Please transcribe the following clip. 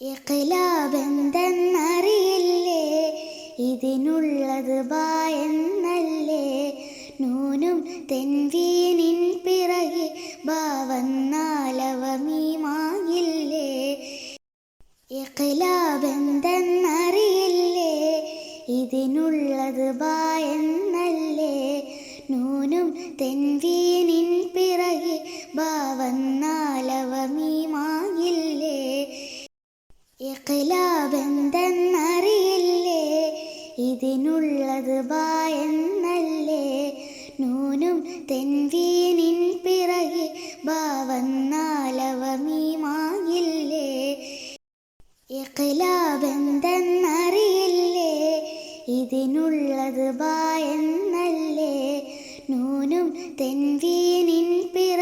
ഇഖ്ലാബെന്തെന്നറിയില്ലേ ഇതിനുള്ളത് ബായെന്നല്ലേ നൂനും തെൻവീനിൻ പിറകെ ബാവന്നാലവ മീമായില്ലേ ഇഖ്ലാബെന്തെന്നറിയില്ലേ ഇതിനുള്ളത് ബായെന്നല്ലേ നൂനും തെൻവീനിൻ പിറകെ മീമായില്ലേ ഇഖ്ലാബെന്തെന്നറിയില്ലേ? ഇതിനുള്ളത് ബായെന്നല്ലേ നൂനും തെൻവീനിൻ പിറകെ ഭാവന്നാലവ മീമാകില്ലേ ഇഖ്ലാബെന്തെന്നറിയില്ലേ? ഇതിനുള്ളത് ബായെന്നല്ലേ നൂനും തെൻവീനിൻ പിറകെ